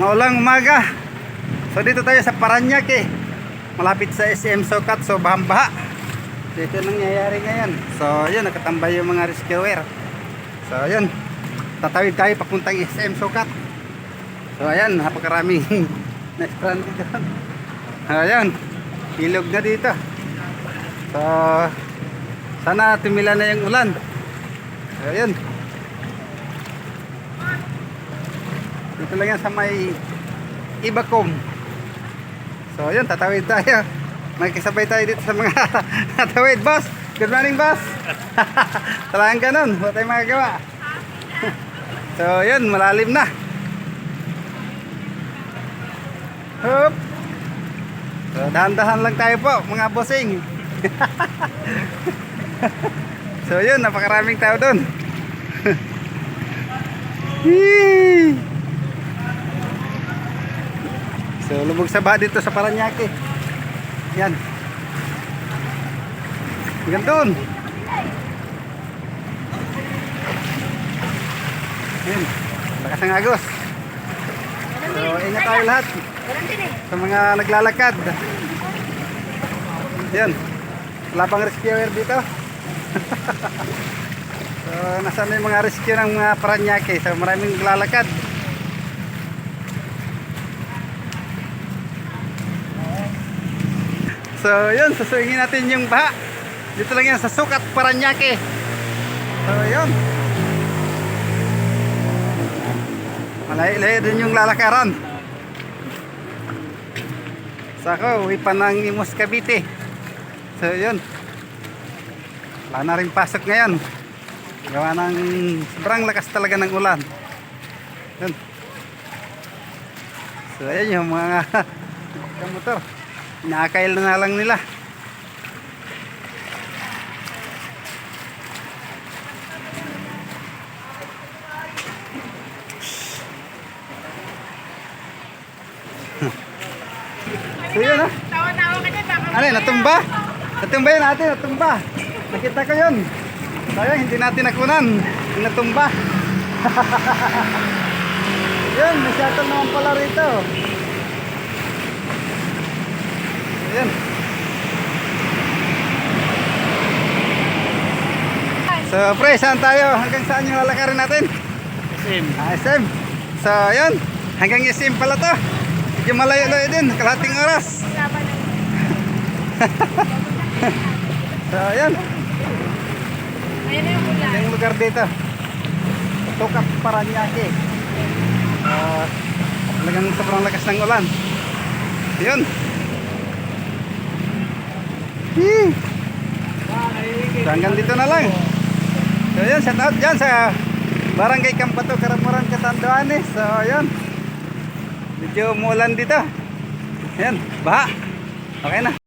Maulang umaga. So dito tayo sa Paranaque. Malapit sa SM Sokat. So bahang-baha. So ito nangyayari ngayon. So yun, nakatambay yung mga rescuer. So yun, tatawid tayo papuntang SM Sokat. So ayan, napakaraming na-stranded doon. Ayan, ilog na dito. So sana tumila na yung ulan. So. Dito lang yan sa may Ibacom. So yun, tatawid tayo. May kasabay tayo dito sa mga tatawid. Boss, good morning boss. Talagang ganun, wala tayong magagawa. so yun, malalim na. Hop. So dahan-dahan lang tayo po, mga bossing. so yun, napakaraming tao doon. Hee! So lubog sa baha dito sa Paranaque. Yan. Hanggang doon. Yan. Lakas ng agos. So ingat tayo lahat sa mga naglalakad. Yan. Wala pang rescuer dito. so nasa na yung mga rescue ng mga Paranaque. So maraming naglalakad. So, yun, susungin natin yung baha. Dito lang yan sa Sukat, Paranaque. So, yun. Malayo-layo din yung lalakaran. Sako, uwi pa ng Imus Cavite. So, yun. Wala na rin pasok ngayon. Gawa ng sobrang lakas talaga ng ulan. Yun. So, ayan yung mga kamotor. Nakakail na lang nila. so yun ha. Tawa-tawa ka dyan, baka Ano yun, natumba? Natumba yun natin, natumba. Nakita ko yun. Sayang, hindi natin nakunan. Natumba. yun, may shuttle naman pala rito. Ayan. So, pre, saan tayo? Hanggang saan yung lalakarin natin? Sim. Ah, SM. So, yun. Hanggang SM pala to. Medyo malayo-layo din. Kalating oras. So, yun. Ayan na yung ulan. Yung lugar dito. Tukap Paranaque. Ah, talagang sobrang lakas ng ulan. Yun. Hee. So, hanggang dito na lang. So, yun. Shout out dyan sa Barangay Kampato, Karamuran, Catanduanes. So, yun. Medyo umulan dito. Yan. Baha. Okay na.